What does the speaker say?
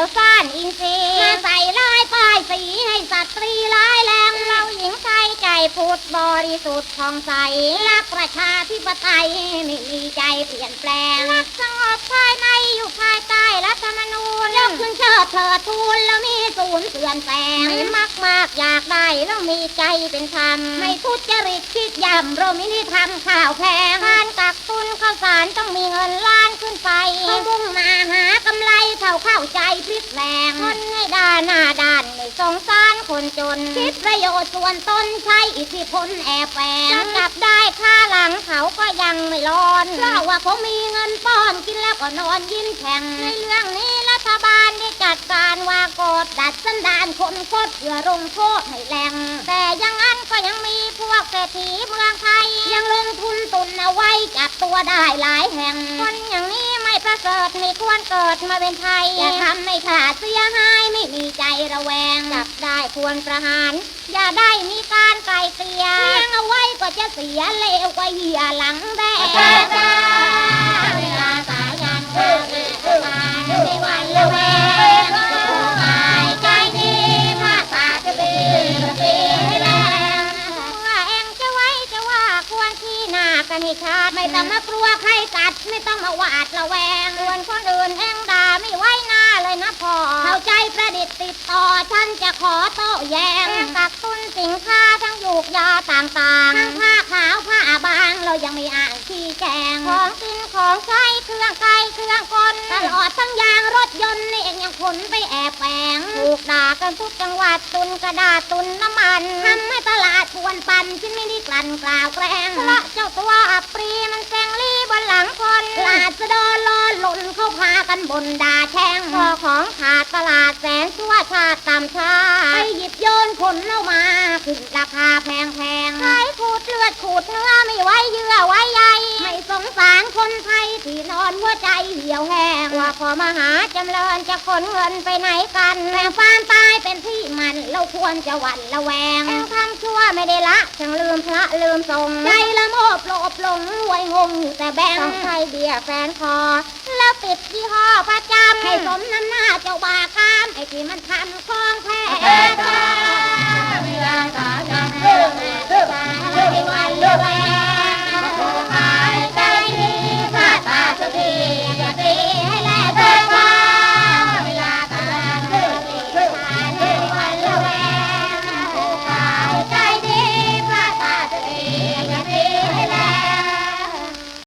ยวซ่านอินทรีย์มาใส่ร้ายป้ายสีให้สตรีร้ายแรงเราหญิงไทยใจพุทธบริสุทธิ์ผ่องใสรักประชาธิปไตยไม่มีใจเปลี่ยนแปลงรักสงบภายในอยู่ภายใต้รัฐธรรมนูญยกขึ้นเชิดเถิดทูลแล้วมีศูนย์เตือนแสงไม่มากมากๆอยากได้แล้วมีใจเป็นธรรมไม่ทุจริตคิดยำเราไม่ได้ทำข่าวแพงการกักตุนข้าวสารต้องมีเงินล้านขึ้นไปให้มุ่งมาหากำไร เท่าเข้าใจพลิกแพลงคนให้ด้านหน้าด้านไม่สงสารคนจนคิดประโยชน์ส่วนตนใช้อิทธิพลแอบแฝงจะจับได้ค่าหลังเขาก็ยังไม่ร้อนเพราะว่าเขามีเงินป้อนกินแล้วก็นอนยิ้มแข่งในเรื่องนี้รัฐบาลได้จัดการว่ากดดัดสันดานคนโคตรเพื่อลงโทษให้แรงแต่อยังงั้นก็ยังมีพวกเศรษฐีเมืองไทย ยังลงทุนตุนเอาไว้จับตัวได้หลายแห่งคนอย่างนี้ ไม่ประเสริฐไม่ควรเกิดมาเป็นไทยอย่าทำให้ขาดเสียหายไม่มีใจระแวงจับได้ควรประหาร อย่าได้มีการไกลเกลี่ยเลี้ยงเอาไว้ก็จะเสียเลวกว่าเหียหลัง กันให้ขาดไม่ต้องมากลัวใครกัด ไม่ต้องมาหวาดระแวงส่วนคนอื่นเองด่าไม่ไว้หน้าเลยนะพ่อเข้าใจประดิษฐ์ติดต่อฉันจะขอโต้แย้งกักตุนสินค้าทั้งยูกยาต่างๆทั้งผ้าขาวผ้าบางเรายังมีอ่างที่แกงของกินของใช้เครื่องไกลเครื่องกลตลอดทั้งยางรถยนต์นี่เองยังขนไปแอบแฝงถูกด่ากันทุกจังหวัดตุนกระดาษตุนน้ำมันทำให้ตลาดปวนปันฉัน กลั่นกล่าวแกล้งเพราะเจ้าตัวอับปรีมันแซงลี่บนหลังคนลาดจะโดนล้อหล่นเข้าพากันบนด่าแช่งพอของขาดตลาดแสนชั่วชาติต่ำช้าไปหยิบโยนคนเอามาขึ้นราคาแพงแพงๆขายขูดเลือดขูดเนื้อไม่ไว้เยื่อไว้ใยไม่สงสารคนไทยที่นอนหัวใจเหี่ยวแห้งว่าพอมาหาจำเริญจะขนเงินไปไหนกันแต่ความตายเป็นที่มันเราควรจะหวั่นระแวงเองทำชั่ว ไม่ได้ละช่างลืมพระลืมทรงใจละโมบโลภหลงรวยงงอยู่แต่แบงค์ต้องใช้เบียร์แฟนคอ แล้วติดยี่ห้อประจำให้สมน้ำหน้าเจ้าบากามไอ้ที่มันทำคล้องแท้